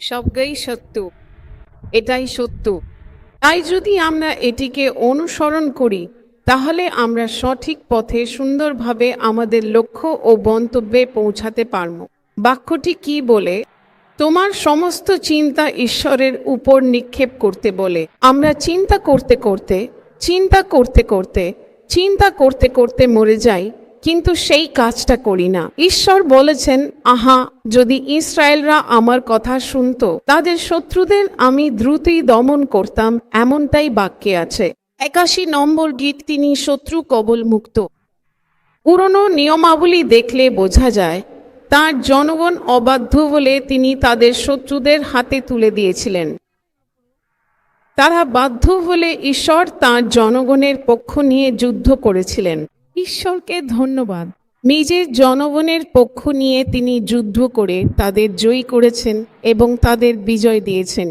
সবটাই সত্য। এটাই সত্য। তাই যদি আমরা এটিকে অনুসরণ করি, তাহলে আমরা সঠিক পথে সুন্দরভাবে আমাদের লক্ষ্য ও গন্তব্যে পৌঁছাতে পারব। বাক্যটি কি বলে? তোমার সমস্ত চিন্তা ঈশ্বরের উপর নিক্ষেপ করতে বলে। আমরা চিন্তা করতে করতে, চিন্তা করতে করতে, চিন্তা করতে করতে মরে যাই। কিন্তু সেই কাজটা করি না। ঈশ্বর বলেছেন, আহা, যদি ইসরায়েলরা আমার কথা শুনতো, তাদের শত্রুদের আমি দ্রুতই দমন করতাম, এমনটাই বাক্যে আছে। একাশি নম্বর গীত তিনি শত্রু কবল মুক্ত। পুরনো নিয়মাবলী দেখলে বোঝা যায়, তার জনগণ অবাধ্য বলে তিনি তাদের শত্রুদের হাতে তুলে দিয়েছিলেন। তারা বাধ্য হলে ঈশ্বর তার জনগণের পক্ষ নিয়ে যুদ্ধ করেছিলেন। ঈশ্বরকে ধন্যবাদ। নিজের জনগণের পক্ষ নিয়ে তিনি যুদ্ধ করে তাদের জয়ী করেছেন এবং তাদের বিজয় দিয়েছেন।